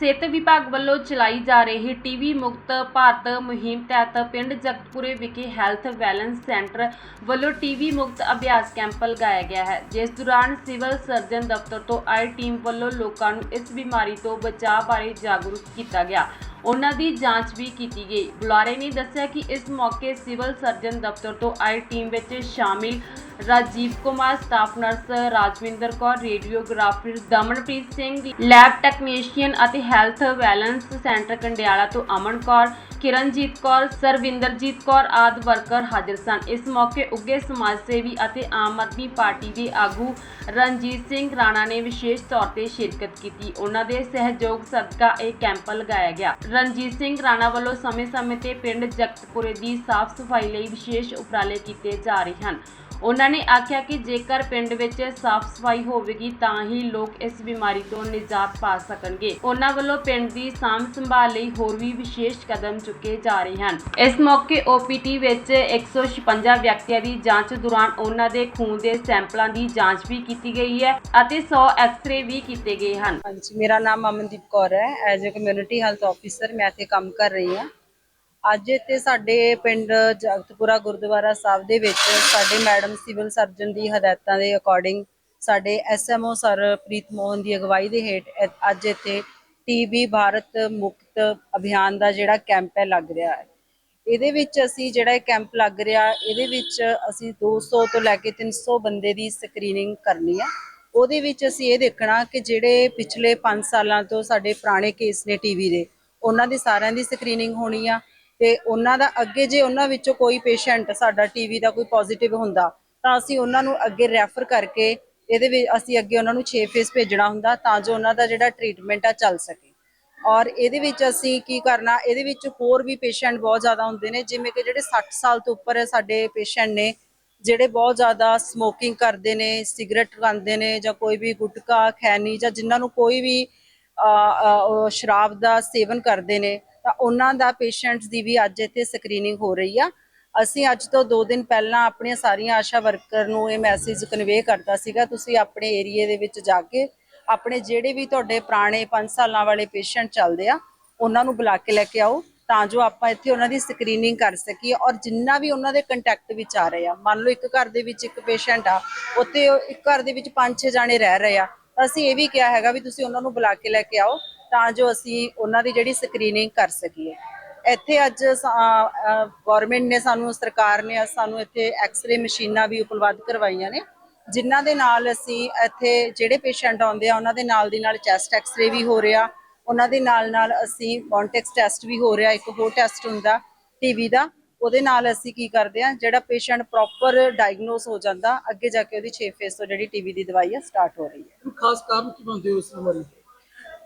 ਸਿਹਤ ਵਿਭਾਗ ਵੱਲੋਂ ਚਲਾਈ ਜਾ ਰਹੀ ਟੀਵੀ ਮੁਕਤ ਭਾਰਤ ਮੁਹਿੰਮ ਤਹਿਤ ਪਿੰਡ ਜਗਤਪੁਰੇ ਵਿਖੇ ਹੈਲਥ ਵੈਲਨੈਸ ਸੈਂਟਰ ਵੱਲੋਂ ਟੀਵੀ ਮੁਕਤ ਅਭਿਆਸ ਕੈਂਪ ਲਗਾਇਆ ਗਿਆ ਹੈ। ਜਿਸ ਦੌਰਾਨ ਸਿਵਲ ਸਰਜਨ ਦਫ਼ਤਰ ਤੋਂ ਆਈ ਟੀਮ ਵੱਲੋਂ ਲੋਕਾਂ ਨੂੰ ਇਸ ਬਿਮਾਰੀ ਤੋਂ ਬਚਾਅ ਬਾਰੇ ਜਾਗਰੂਕ ਕੀਤਾ ਗਿਆ। ਉਹਨਾਂ ਦੀ ਜਾਂਚ ਵੀ ਕੀਤੀ ਗਈ। ਬੁਲਾਰੇ ਨੇ ਦੱਸਿਆ ਕਿ ਇਸ ਮੌਕੇ ਸਿਵਲ ਸਰਜਨ ਦਫ਼ਤਰ ਤੋਂ ਆਈ ਟੀਮ ਵਿੱਚ ਸ਼ਾਮਿਲ Rajiv Kumar, staff nurse Rajwinder Kaur, radiographer Damanpreet Singh, lab technician ਅਤੇ ਹੈਲਥ ਵੈਲੈਂਸ ਸੈਂਟਰ ਕੰਡਿਆਲਾ ਤੋਂ ਅਮਨ ਕੌਰ ਕਿਰਨਜੀਤ ਕੌਰ, ਸਰਵਿੰਦਰਜੀਤ ਕੌਰ ਆਦਿ ਵਰਕਰ ਹਾਜ਼ਰ ਸਨ। ਇਸ ਮੌਕੇ ਉੱਗੇ ਸਮਾਜ ਸੇਵੀ ਅਤੇ ਆਮ ਆਦਮੀ ਪਾਰਟੀ ਦੇ ਆਗੂ ਰਣਜੀਤ ਸਿੰਘ ਰਾਣਾ ਨੇ ਵਿਸ਼ੇਸ਼ ਤੌਰ ਤੇ ਸ਼ਿਰਕਤ ਕੀਤੀ। ਉਹਨਾਂ ਦੇ ਸਹਿਯੋਗ ਸਦਕਾ ਇਹ ਕੈਂਪ ਲਗਾਇਆ ਗਿਆ। ਰਣਜੀਤ ਸਿੰਘ ਰਾਣਾ ਵੱਲੋਂ ਸਮੇਂ-ਸਮੇਂ ਤੇ ਪਿੰਡ ਜਗਤਪੁਰੇ ਦੀ ਸਾਫ਼ ਸਫ਼ਾਈ ਲਈ ਵਿਸ਼ੇਸ਼ ਉਪਰਾਲੇ ਕੀਤੇ ਜਾ ਰਹੇ ਹਨ। ਉਹਨਾਂ ਨੇ ਆਖਿਆ ਕਿ ਜੇਕਰ ਪਿੰਡ ਵਿੱਚ ਸਾਫ਼ ਸਫ਼ਾਈ ਹੋਵੇਗੀ ਤਾਂ ਹੀ ਲੋਕ ਇਸ ਬਿਮਾਰੀ ਤੋਂ ਨਿਜਾਤ ਪਾ ਸਕਣਗੇ। ਉਹਨਾਂ ਵੱਲੋਂ ਪਿੰਡ ਦੀ ਸਾਂਭ ਸੰਭਾਲ ਲਈ ਹੋਰ ਵੀ ਵਿਸ਼ੇਸ਼ ਕਦਮ ਚੁੱਕੇ ਜਾ ਰਹੇ ਹਨ। ਇਸ ਮੌਕੇ OPT ਵਿੱਚ 156 ਵਿਅਕਤੀਆਂ ਦੀ ਜਾਂਚ ਦੌਰਾਨ ਉਹਨਾਂ ਦੇ ਖੂਨ ਦੇ ਸੈਂਪਲਾਂ ਦੀ ਜਾਂਚ ਵੀ ਕੀਤੀ ਗਈ ਹੈ ਅਤੇ 100 ਐਕਸ-ਰੇ ਵੀ ਕੀਤੇ ਗਏ ਹਨ। ਹਾਂਜੀ, ਮੇਰਾ ਨਾਮ ਅਮਨਦੀਪ ਕੌਰ ਹੈ। As a community health officer ਮੈਂ ਇੱਥੇ ਕੰਮ ਕਰ ਰਹੀ ਹਾਂ। ਅੱਜ ਇੱਥੇ ਸਾਡੇ ਪਿੰਡ ਜਗਤਪੁਰਾ ਗੁਰਦੁਆਰਾ ਸਾਹਿਬ ਦੇ ਵਿੱਚ ਸਾਡੇ ਮੈਡਮ ਸਿਵਲ ਸਰਜਨ ਦੀ ਹਦਾਇਤਾਂ ਦੇ ਅਕੋਰਡਿੰਗ ਸਾਡੇ ਐਸਐਮਓ ਸਰ ਪ੍ਰੀਤ ਮੋਹਨ ਦੀ ਅਗਵਾਈ ਦੇ ਹੇਠ ਅੱਜ ਇੱਥੇ ਟੀਬੀ ਭਾਰਤ ਮੁਕਤ ਅਭਿਆਨ ਦਾ ਜਿਹੜਾ ਕੈਂਪ ਹੈ ਲੱਗ ਰਿਹਾ ਹੈ। ਇਹਦੇ ਵਿੱਚ ਅਸੀਂ ਜਿਹੜਾ ਇਹ ਕੈਂਪ ਲੱਗ ਰਿਹਾ, ਇਹਦੇ ਵਿੱਚ ਅਸੀਂ 200 ਤੋਂ ਲੈ ਕੇ 300 ਬੰਦੇ ਦੀ ਸਕਰੀਨਿੰਗ ਕਰਨੀ ਆ ਉਹਦੇ ਵਿੱਚ ਅਸੀਂ ਇਹ ਦੇਖਣਾ ਕਿ ਜਿਹੜੇ ਪਿਛਲੇ 5 ਸਾਲਾਂ ਤੋਂ ਸਾਡੇ ਪੁਰਾਣੇ ਕੇਸ ਨੇ ਟੀਵੀ ਦੇ, ਉਹਨਾਂ ਦੀ ਸਾਰਿਆਂ ਦੀ ਸਕਰੀਨਿੰਗ ਹੋਣੀ ਆ। ਤੇ ਉਹਨਾਂ ਦਾ ਅੱਗੇ ਜੇ ਉਹਨਾਂ ਵਿੱਚੋਂ ਕੋਈ ਪੇਸ਼ੈਂਟ ਸਾਡਾ ਟੀਵੀ ਦਾ ਕੋਈ ਪੋਜ਼ਿਟਿਵ ਹੁੰਦਾ, ਤਾਂ ਅਸੀਂ ਉਹਨਾਂ ਨੂੰ ਅੱਗੇ ਰੈਫਰ ਕਰਕੇ ਇਹਦੇ ਵਿੱਚ ਅਸੀਂ ਅੱਗੇ ਉਹਨਾਂ ਨੂੰ 6 ਫੇਸ ਭੇਜਣਾ ਹੁੰਦਾ ਤਾਂ ਜੋ ਉਹਨਾਂ ਦਾ ਜਿਹੜਾ ਟ੍ਰੀਟਮੈਂਟ ਆ ਚੱਲ ਸਕੇ। ਔਰ ਇਹਦੇ ਵਿੱਚ ਅਸੀਂ ਕੀ ਕਰਨਾ, ਇਹਦੇ ਵਿੱਚ ਹੋਰ ਵੀ ਪੇਸ਼ੈਂਟ ਬਹੁਤ ਜ਼ਿਆਦਾ ਹੁੰਦੇ ਨੇ, ਜਿਵੇਂ ਕਿ ਜਿਹੜੇ 60 ਸਾਲ ਤੋਂ ਉੱਪਰ ਸਾਡੇ ਪੇਸ਼ੈਂਟ ਨੇ, ਜਿਹੜੇ ਬਹੁਤ ਜ਼ਿਆਦਾ ਸਮੋਕਿੰਗ ਕਰਦੇ ਨੇ ਸਿਗਰਟ ਖਾਂਦੇ ਨੇ ਜਾਂ ਕੋਈ ਵੀ ਗੁਟਕਾ, ਖੈਨੀ ਜਾਂ ਜਿਨ੍ਹਾਂ ਨੂੰ ਕੋਈ ਵੀ ਸ਼ਰਾਬ ਦਾ ਸੇਵਨ ਕਰਦੇ ਨੇ ਤਾਂ ਉਹਨਾਂ ਦਾ ਪੇਸ਼ੈਂਟਸ ਦੀ ਵੀ ਅੱਜ ਇੱਥੇ ਸਕਰੀਨਿੰਗ ਹੋ ਰਹੀ ਆ। ਅਸੀਂ ਅੱਜ ਤੋਂ 2 ਦਿਨ ਪਹਿਲਾਂ ਆਪਣੀਆਂ ਸਾਰੀਆਂ ਆਸ਼ਾ ਵਰਕਰ ਨੂੰ ਇਹ ਮੈਸੇਜ ਕਨਵੇ ਕਰਤਾ ਸੀਗਾ, ਤੁਸੀਂ ਆਪਣੇ ਏਰੀਏ ਦੇ ਵਿੱਚ ਜਾ ਕੇ ਆਪਣੇ ਜਿਹੜੇ ਵੀ ਤੁਹਾਡੇ ਪੁਰਾਣੇ 5 ਸਾਲਾਂ ਵਾਲੇ ਪੇਸ਼ੈਂਟ ਚੱਲਦੇ ਆ, ਉਹਨਾਂ ਨੂੰ ਬੁਲਾ ਕੇ ਲੈ ਕੇ ਆਓ ਤਾਂ ਜੋ ਆਪਾਂ ਇੱਥੇ ਉਹਨਾਂ ਦੀ ਸਕਰੀਨਿੰਗ ਕਰ ਸਕੀਏ ਔਰ ਜਿੰਨਾ ਵੀ ਉਹਨਾਂ ਦੇ ਕੰਟੈਕਟ ਵਿੱਚ ਆ ਰਹੇ ਆ, ਮੰਨ ਲਓ ਇੱਕ ਘਰ ਦੇ ਵਿੱਚ ਇੱਕ ਪੇਸ਼ੈਂਟ ਆ, ਉੱਥੇ ਇੱਕ ਘਰ ਦੇ ਵਿੱਚ 5-6 ਜਾਣੇ ਰਹਿ ਰਹੇ ਆ ਅਸੀਂ ਇਹ ਵੀ ਕਿਹਾ ਹੈਗਾ ਵੀ ਤੁਸੀਂ ਉਹਨਾਂ ਨੂੰ ਬੁਲਾ ਕੇ ਲੈ ਕੇ ਆਓ ਤਾਂ ਜੋ ਅਸੀਂ ਉਹਨਾਂ ਦੀ ਜਿਹੜੀ ਸਕਰੀਨਿੰਗ ਕਰ ਸਕੀਏ। ਇੱਥੇ ਅੱਜ ਗਵਰਨਮੈਂਟ ਨੇ ਸਾਨੂੰ, ਸਰਕਾਰ ਨੇ ਸਾਨੂੰ ਇੱਥੇ ਐਕਸ-ਰੇ ਮਸ਼ੀਨਾਂ ਵੀ ਉਪਲਬਧ ਕਰਵਾਈਆਂ ਨੇ, ਜਿਨ੍ਹਾਂ ਦੇ ਨਾਲ ਅਸੀਂ ਇੱਥੇ ਜਿਹੜੇ ਪੇਸ਼ੈਂਟ ਆਉਂਦੇ ਆ, ਉਹਨਾਂ ਦੇ ਨਾਲ ਦੀ ਨਾਲ ਚੈਸਟ ਐਕਸ-ਰੇ ਵੀ ਹੋ ਰਿਹਾ, ਉਹਨਾਂ ਦੇ ਨਾਲ ਨਾਲ ਅਸੀਂ ਬੌਨਟੈਕਸ ਟੈਸਟ ਵੀ ਹੋ ਰਿਹਾ, ਇੱਕ ਹੋਰ ਟੈਸਟ ਹੁੰਦਾ ਟੀਵੀ ਦਾ, ਉਹਦੇ ਨਾਲ ਅਸੀਂ ਕੀ ਕਰਦੇ ਆ, ਜਿਹੜਾ ਪੇਸ਼ੈਂਟ ਪ੍ਰੋਪਰ ਡਾਇਗਨੋਸ ਹੋ ਜਾਂਦਾ, ਅੱਗੇ ਜਾ ਕੇ ਉਹਦੀ 6 ਫੇਸ ਤੋਂ ਜਿਹੜੀ ਟੀਵੀ ਦੀ ਦਵਾਈ ਆ ਸਟਾਰਟ ਹੋ ਰਹੀ ਹੈ। ਖਾਸ ਕਾਰਨ ਕੀ ਮੰਨਦੇ ਹੋ ਬਿਮਾਰੀ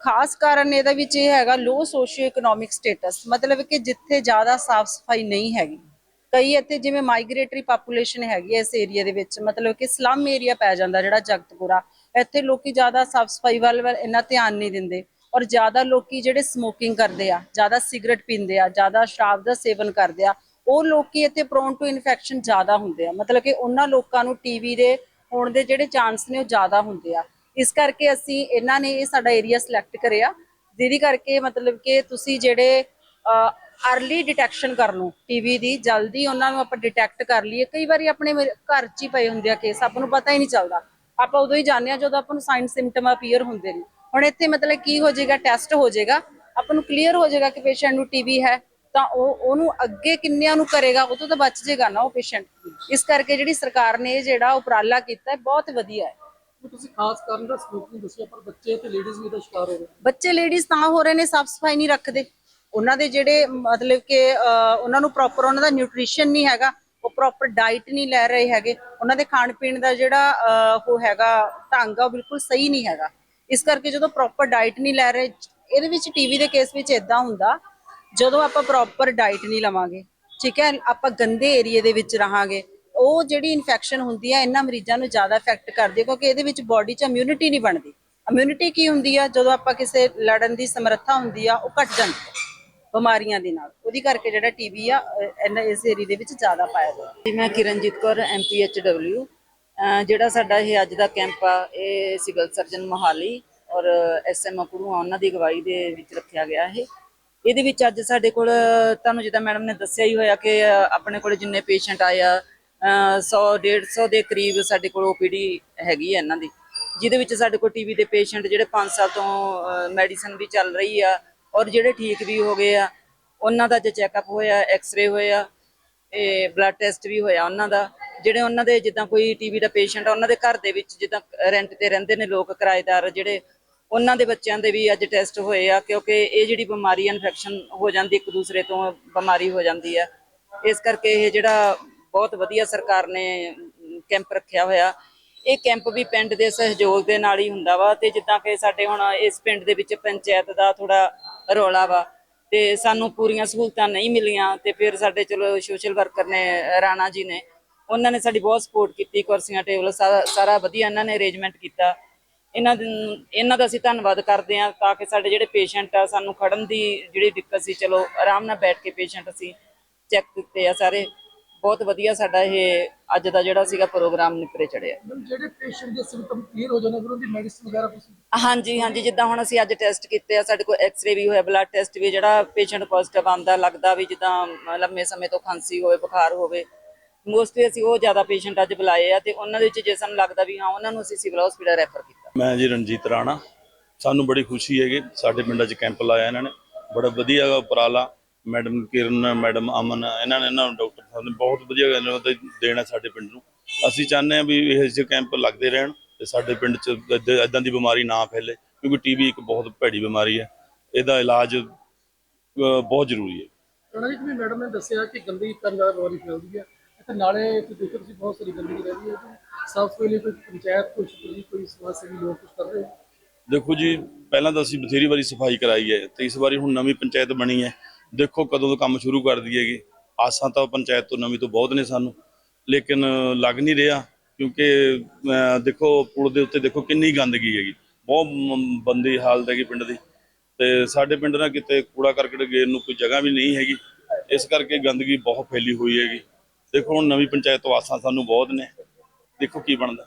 ਖਾਸ ਕਾਰਨ ਇਹਦਾ ਵਿੱਚ ਇਹ ਹੈਗਾ ਲੋ ਸੋਸ਼ੀਓ ਇਕਨੋਮਿਕ ਸਟੇਟਸ ਮਤਲਬ ਕਿ ਜਿੱਥੇ ਜ਼ਿਆਦਾ ਸਾਫ਼ ਸਫ਼ਾਈ ਨਹੀਂ ਹੈਗੀ। ਕਈ ਇੱਥੇ ਜਿਵੇਂ ਮਾਈਗ੍ਰੇਟਰੀ ਪਾਪੂਲੇਸ਼ਨ ਹੈਗੀ ਹੈ ਇਸ ਏਰੀਆ ਦੇ ਵਿੱਚ, ਮਤਲਬ ਕਿ ਸਲਮ ਏਰੀਆ ਪੈ ਜਾਂਦਾ ਜਿਹੜਾ ਜਗਤਪੁਰਾ। ਇੱਥੇ ਲੋਕੀ ਜ਼ਿਆਦਾ ਸਾਫ਼ ਸਫ਼ਾਈ ਵੱਲ ਵੱਲ ਇੰਨਾ ਧਿਆਨ ਨਹੀਂ ਦਿੰਦੇ ਔਰ ਜ਼ਿਆਦਾ ਲੋਕੀ ਜਿਹੜੇ ਸਮੋਕਿੰਗ ਕਰਦੇ ਆ, ਜ਼ਿਆਦਾ ਸਿਗਰਟ ਪੀਂਦੇ ਆ, ਜ਼ਿਆਦਾ ਸ਼ਰਾਬ ਦਾ ਸੇਵਨ ਕਰਦੇ ਆ, ਉਹ ਲੋਕੀ ਇੱਥੇ ਪ੍ਰੋਨ ਟੂ ਇਨਫੈਕਸ਼ਨ ਜ਼ਿਆਦਾ ਹੁੰਦੇ ਆ। ਮਤਲਬ ਕਿ ਉਹਨਾਂ ਲੋਕਾਂ ਨੂੰ ਟੀਵੀ ਦੇ ਹੋਣ ਦੇ ਜਿਹੜੇ ਚਾਂਸ ਨੇ ਉਹ ਜ਼ਿਆਦਾ ਹੁੰਦੇ ਆ। ਇਸ ਕਰਕੇ ਅਸੀਂ ਇਹਨਾਂ ਨੇ ਇਹ ਸਾਡਾ ਏਰੀਆ ਸਿਲੈਕਟ ਕਰਿਆ। ਜਿਹਦੀ ਕਰਕੇ ਮਤਲਬ ਕਿ ਤੁਸੀਂ ਜਿਹੜੇ ਅਰਲੀ ਡਿਟੈਕਸ਼ਨ ਕਰ ਲਓ ਟੀਵੀ ਦੀ, ਜਲਦੀ ਉਹਨਾਂ ਨੂੰ ਆਪਾਂ ਡਿਟੈਕਟ ਕਰ ਲਈਏ। ਕਈ ਵਾਰੀ ਆਪਣੇ ਘਰ 'ਚ ਹੀ ਪਏ ਹੁੰਦੇ ਆ ਕੇਸ ਆਪਾਂ ਨੂੰ ਪਤਾ ਹੀ ਨਹੀਂ ਚੱਲਦਾ। ਆਪਾਂ ਉਦੋਂ ਹੀ ਜਾਣਦੇ ਆ ਜਦੋਂ ਆਪਾਂ ਨੂੰ ਸਾਈਨ ਸਿੰਪਟਮ ਅਪੀਅਰ ਹੁੰਦੇ ਨੇ। ਹੁਣ ਇੱਥੇ ਮਤਲਬ ਕੀ ਹੋ ਜਾਏਗਾ ਟੈਸਟ ਹੋ ਜਾਏਗਾ। ਆਪਾਂ ਨੂੰ ਕਲੀਅਰ ਹੋ ਜਾਏਗਾ ਕਿ ਪੇਸ਼ੈਂਟ ਨੂੰ ਟੀਵੀ ਹੈ, ਤਾਂ ਉਹ, ਉਹਨੂੰ ਅੱਗੇ ਕਿੰਨਿਆਂ ਨੂੰ ਕਰੇਗਾ, ਉਹ ਤੋਂ ਤਾਂ ਬਚ ਜਾਏਗਾ ਨਾ ਉਹ ਪੇਸ਼ੈਂਟ ਇਸ ਕਰਕੇ ਜਿਹੜੀ ਸਰਕਾਰ ਨੇ ਇਹ ਜਿਹੜਾ ਉਪਰਾਲਾ ਕੀਤਾ ਬਹੁਤ ਵਧੀਆ ਹੈ। ਤੁਸੀਂ ਖਾਸ ਕਾਰਨ ਦਾ ਸਮੋਕਿੰਗ ਦੱਸਿਆ, ਪਰ ਬੱਚੇ ਤੇ ਲੇਡੀਜ਼ ਵੀ ਦਾ ਸ਼ਿਕਾਰ ਹੋ ਰਹੇ ਬੱਚੇ ਲੇਡੀਜ਼ ਤਾਂ ਹੋ ਰਹੇ ਨੇ, ਸਾਫ਼ ਸਫ਼ਾਈ ਨਹੀਂ ਰੱਖਦੇ। ਉਹਨਾਂ ਦੇ ਜਿਹੜੇ ਮਤਲਬ ਕਿ ਉਹਨਾਂ ਨੂੰ ਪ੍ਰੋਪਰ ਉਹਨਾਂ ਦਾ ਨਿਊਟ੍ਰੀਸ਼ਨ ਨਹੀਂ ਹੈਗਾ, ਉਹ ਪ੍ਰੋਪਰ ਡਾਈਟ ਨਹੀਂ ਲੈ ਰਹੇ ਹੈਗੇ। ਉਹਨਾਂ ਦੇ ਖਾਣ ਪੀਣ ਦਾ ਜਿਹੜਾ ਉਹ ਹੈਗਾ, ਢੰਗ ਆ, ਉਹ ਬਿਲਕੁਲ ਸਹੀ ਨਹੀਂ ਹੈਗਾ। ਇਸ ਕਰਕੇ ਜਦੋਂ ਪ੍ਰੋਪਰ ਡਾਈਟ ਨਹੀਂ ਲੈ ਰਹੇ, ਇਹਦੇ ਵਿੱਚ ਟੀਵੀ ਦੇ ਕੇਸ ਵਿੱਚ ਇਦਾਂ ਹੁੰਦਾ, ਜਦੋਂ ਆਪਾਂ ਪ੍ਰੋਪਰ ਡਾਈਟ ਨਹੀਂ ਲਵਾਂਗੇ, ਠੀਕ ਹੈ, ਆਪਾਂ ਗੰਦੇ ਏਰੀਏ ਦੇ ਵਿੱਚ ਰਹਾਂਗੇ ਉਹ ਜਿਹੜੀ ਇਨਫੈਕਸ਼ਨ ਹੁੰਦੀ ਹੈ ਇਹਨਾਂ ਮਰੀਜ਼ਾਂ ਨੂੰ ਜ਼ਿਆਦਾ ਇਫੈਕਟ ਕਰਦੀ ਕਿਉਂਕਿ ਇਹਦੇ ਵਿੱਚ ਬਾਡੀ 'ਚ ਇਮਿਊਨਿਟੀ ਨਹੀਂ ਬਣਦੀ। ਇਮਿਊਨਿਟੀ ਕੀ ਹੁੰਦੀ ਆ? ਜਦੋਂ ਆਪਾਂ ਕਿਸੇ ਲੜਨ ਦੀ ਸਮਰੱਥਾ ਹੁੰਦੀ ਆ, ਉਹ ਘਟ ਜਾਂਦੀ ਹੈ ਬਿਮਾਰੀਆਂ ਦੇ ਨਾਲ। ਉਹਦੀ ਕਰਕੇ ਜਿਹੜਾ ਟੀਬੀ ਆ ਇਹਨਾਂ, ਇਸ ਏਰੀਏ ਦੇ ਵਿੱਚ ਜ਼ਿਆਦਾ ਪਾਇਆ ਜਾਂਦਾ। ਜੀ, ਮੈਂ ਕਿਰਨਜੀਤ ਕੌਰ ਐਮਪੀਐਚਡਬਲਿਊ ਜਿਹੜਾ ਸਾਡਾ ਇਹ ਅੱਜ ਦਾ ਕੈਂਪ ਆ, ਇਹ ਸਿਵਲ ਸਰਜਨ ਮੋਹਾਲੀ ਔਰ ਐਸਐਮਓ ਕੁੜੂਆ ਉਹਨਾਂ ਦੀ ਅਗਵਾਈ ਦੇ ਵਿੱਚ ਰੱਖਿਆ ਗਿਆ ਇਹ। ਇਹਦੇ ਵਿੱਚ ਅੱਜ ਸਾਡੇ ਕੋਲ, ਤੁਹਾਨੂੰ ਜਿੱਦਾਂ ਮੈਡਮ ਨੇ ਦੱਸਿਆ ਹੀ ਹੋਇਆ ਕਿ ਆਪਣੇ ਕੋਲ ਜਿੰਨੇ ਪੇਸ਼ੈਂਟ ਆਏ ਆ 100 150 ਦੇ ਕਰੀਬ ਸਾਡੇ ਕੋਲ ਓਪੀਡੀ ਹੈਗੀ ਹੈ ਇਹਨਾਂ ਦੀ, ਜਿਹਦੇ ਵਿੱਚ ਸਾਡੇ ਕੋਲ ਟੀਵੀ ਦੇ ਪੇਸ਼ੈਂਟ ਜਿਹੜੇ 5 ਸਾਲ ਤੋਂ ਮੈਡੀਸਨ ਵੀ ਚੱਲ ਰਹੀ ਆ ਔਰ ਜਿਹੜੇ ਠੀਕ ਵੀ ਹੋ ਗਏ ਆ, ਉਹਨਾਂ ਦਾ ਜੇ ਚੈੱਕਅਪ ਹੋਇਆ ਐਕਸ-ਰੇ ਹੋਇਆ ਇਹ ਬਲੱਡ ਟੈਸਟ ਵੀ ਹੋਇਆ ਉਹਨਾਂ ਦਾ, ਜਿਹੜੇ ਉਹਨਾਂ ਦੇ ਜਿੱਦਾਂ ਕੋਈ ਟੀਵੀ ਦਾ ਪੇਸ਼ੈਂਟ ਆ, ਉਹਨਾਂ ਦੇ ਘਰ ਦੇ ਵਿੱਚ ਜਿੱਦਾਂ ਰੈਂਟ ਤੇ ਰਹਿੰਦੇ ਨੇ ਲੋਕ, ਕਿਰਾਏਦਾਰ ਜਿਹੜੇ, ਉਹਨਾਂ ਦੇ ਬੱਚਿਆਂ ਦੇ ਵੀ ਅੱਜ ਟੈਸਟ ਹੋਏ ਆ, ਕਿਉਂਕਿ ਇਹ ਜਿਹੜੀ ਬਿਮਾਰੀ ਇਨਫੈਕਸ਼ਨ ਹੋ ਜਾਂਦੀ ਇੱਕ ਦੂਸਰੇ ਤੋਂ, ਬਿਮਾਰੀ ਹੋ ਜਾਂਦੀ ਆ। ਇਸ ਕਰਕੇ ਇਹ ਜਿਹੜਾ ਬਹੁਤ ਵਧੀਆ ਸਰਕਾਰ ਨੇ ਕੈਂਪ ਰੱਖਿਆ ਹੋਇਆ। ਇਹ ਕੈਂਪ ਵੀ ਪਿੰਡ ਦੇ ਸਹਿਯੋਗ ਦੇ ਨਾਲ ਹੀ ਹੁੰਦਾ ਵਾ ਤੇ ਜਿੱਦਾਂ ਕਿ ਸਾਡੇ ਹੁਣ ਇਸ ਪਿੰਡ ਦੇ ਵਿੱਚ ਪੰਚਾਇਤ ਦਾ ਥੋੜਾ ਰੌਲਾ ਵਾ ਤੇ ਸਾਨੂੰ ਪੂਰੀਆਂ ਸਹੂਲਤਾਂ ਨਹੀਂ ਮਿਲੀਆਂ ਤੇ ਫਿਰ ਸਾਡੇ ਚਲੋ ਸੋਸ਼ਲ ਵਰਕਰ ਨੇ, ਰਾਣਾ ਜੀ ਨੇ, ਉਹਨਾਂ ਨੇ ਸਾਡੀ ਬਹੁਤ ਸਪੋਰਟ ਕੀਤੀ, ਕੁਰਸੀਆਂ ਟੇਬਲ ਸਾਰਾ ਸਾਰਾ ਵਧੀਆ ਇਹਨਾਂ ਨੇ ਅਰੇਂਜਮੈਂਟ ਕੀਤਾ। ਇਹਨਾਂ ਇਹਨਾਂ ਦਾ ਅਸੀਂ ਧੰਨਵਾਦ ਕਰਦੇ ਹਾਂ ਤਾਂ ਕਿ ਸਾਡੇ ਜਿਹੜੇ ਪੇਸ਼ੈਂਟ ਆ ਸਾਨੂੰ ਖੜਨ ਦੀ ਜਿਹੜੀ ਦਿੱਕਤ ਸੀ, ਚਲੋ ਆਰਾਮ ਨਾਲ ਬੈਠ ਕੇ ਪੇਸ਼ੈਂਟ ਅਸੀਂ ਚੈੱਕ ਕੀਤੇ ਆ ਸਾਰੇ। ਬਹੁਤ ਵਧੀਆ ਸਾਡਾ ਇਹ ਅੱਜ ਦਾ ਜਿਹੜਾ ਸੀਗਾ ਪ੍ਰੋਗਰਾਮ ਨਿਪਰੇ ਚੜਿਆ ਜਿਹੜੇ ਪੇਸ਼ੈਂਟ ਦੇ ਸਿੰਪਟਮ ਕਲੀਅਰ ਹੋ ਜਾਂਦੇ ਫਿਰ ਉਹਦੀ ਮੈਡੀਸਿਨ ਵਗੈਰਾ ਤੁਸੀਂ ਹਾਂਜੀ ਹਾਂਜੀ ਜਿੱਦਾਂ ਹੁਣ ਅਸੀਂ ਅੱਜ ਟੈਸਟ ਕੀਤੇ ਆ ਸਾਡੇ ਕੋਲ ਐਕਸ-ਰੇ ਵੀ ਹੋਇਆ ਬਲੱਡ ਟੈਸਟ ਵੀ ਜਿਹੜਾ ਪੇਸ਼ੈਂਟ ਪੋਜ਼ਿਟਿਵ ਆਂਦਾ ਲੱਗਦਾ ਵੀ ਜਿੱਦਾਂ ਲੰਮੇ ਸਮੇਂ ਤੋਂ ਖਾਂਸੀ ਹੋਵੇ ਬੁਖਾਰ ਹੋਵੇ। ਮੋਸਟਲੀ ਅਸੀਂ ਉਹ ਜ਼ਿਆਦਾ ਪੇਸ਼ੈਂਟ ਅੱਜ ਬੁਲਾਏ ਆ ਤੇ ਉਹਨਾਂ ਦੇ ਵਿੱਚ ਜੇ ਸਾਨੂੰ ਲੱਗਦਾ ਵੀ ਹਾਂ ਉਹਨਾਂ ਨੂੰ ਅਸੀਂ ਸਿਵਲ ਹਸਪੀਟਲ ਰੈਫਰ ਕੀਤਾ। ਮੈਂ ਜੀ ਰਣਜੀਤ ਰਾਣਾ। ਸਾਨੂੰ ਬੜੀ ਖੁਸ਼ੀ ਹੈ ਕਿ ਸਾਡੇ ਪਿੰਡਾਂ 'ਚ ਕੈਂਪ ਲਾਇਆ ਇਹਨਾਂ ਨੇ। ਬੜਾ ਵਧੀਆ ਉਪਰਾਲਾ ਮੈਡਮ ਕਿਰਨ ਮੈਡਮ ਅਮਨ ਇਹਨਾਂ ਨੇ ਇਹਨਾਂ ਨੂੰ ਡਾਕਟਰ ਸਾਹਿਬ ਨੇ ਬਹੁਤ ਵਧੀਆ ਇਹਨਾਂ ਦਾ ਦੇਣਾ ਸਾਡੇ ਪਿੰਡ ਨੂੰ। ਅਸੀਂ ਚਾਹੁੰਦੇ ਹਾਂ ਵੀ ਇਹ ਜਿਹੇ ਕੈਂਪ ਲੱਗਦੇ ਰਹਿਣ ਤੇ ਸਾਡੇ ਪਿੰਡ 'ਚ ਇਦਾਂ ਦੀ ਬਿਮਾਰੀ ਨਾ ਫੈਲੇ ਕਿਉਂਕਿ ਟੀਵੀ ਇੱਕ ਬਹੁਤ ਭੈੜੀ ਬਿਮਾਰੀ ਹੈ। ਇਹਦਾ ਇਲਾਜ ਬਹੁਤ ਜ਼ਰੂਰੀ ਹੈ। ਉਹਨਾਂ ਜੀ ਜਿਵੇਂ ਮੈਡਮ ਨੇ ਦੱਸਿਆ ਕਿ ਗੰਦਗੀ ਕਰਨ ਨਾਲ ਬਿਮਾਰੀ ਫੈਲਦੀ ਹੈ ਇੱਥੇ ਨਾਲੇ ਇੱਥੇ ਦੇਖੋ ਤੁਸੀਂ ਬਹੁਤ ਸਾਰੀ ਗੰਦਗੀ ਰਹਿੰਦੀ ਹੈ ਸਾਫ਼ ਸਫ਼ਾਈ ਲਈ ਕੋਈ ਪੰਚਾਇਤ ਕੋਈ ਸ਼ੁਕਰੀ ਕੋਈ ਸਮਾਜ ਸੇਵੀ ਲੋਕ ਕੁਝ ਕਰ ਰਹੇ ਹੋ ਦੇਖੋ ਜੀ ਪਹਿਲਾਂ ਤਾਂ ਅਸੀਂ ਬਥੇਰੀ ਵਾਰੀ ਸਫ਼ਾਈ ਕਰਾਈ ਹੈ ਤੇ ਇਸ ਵਾਰੀ ਹੁਣ ਨਵੀਂ ਪੰਚਾਇਤ ਬਣੀ ਹੈ। ਦੇਖੋ ਕਦੋਂ ਤੋਂ ਕੰਮ ਸ਼ੁਰੂ ਕਰ ਦਈਏਗੀ ਆਸਾਂ ਤਾਂ ਪੰਚਾਇਤ ਤੋਂ ਨਵੀਂ ਤੋਂ ਬਹੁਤ ਨੇ ਸਾਨੂੰ। ਲੇਕਿਨ ਲੱਗ ਨਹੀਂ ਰਿਹਾ, ਕਿਉਂਕਿ ਦੇਖੋ, ਪੁਲ ਦੇ ਉੱਤੇ ਦੇਖੋ ਕਿੰਨੀ ਗੰਦਗੀ ਹੈਗੀ। ਬਹੁਤ ਬੰਦੀ ਹਾਲਤ ਹੈਗੀ ਪਿੰਡ ਦੀ। ਤੇ ਸਾਡੇ ਪਿੰਡ ਨਾਲ ਕਿਤੇ ਕੂੜਾ ਕਰਕਟ ਗੇਰ ਨੂੰ ਕੋਈ ਜਗ੍ਹਾ ਵੀ ਨਹੀਂ ਹੈਗੀ। ਇਸ ਕਰਕੇ ਗੰਦਗੀ ਬਹੁਤ ਫੈਲੀ ਹੋਈ ਹੈਗੀ। ਦੇਖੋ, ਹੁਣ ਨਵੀਂ ਪੰਚਾਇਤ ਤੋਂ ਆਸਾਂ ਸਾਨੂੰ ਬਹੁਤ ਨੇ। ਦੇਖੋ ਕੀ ਬਣਦਾ।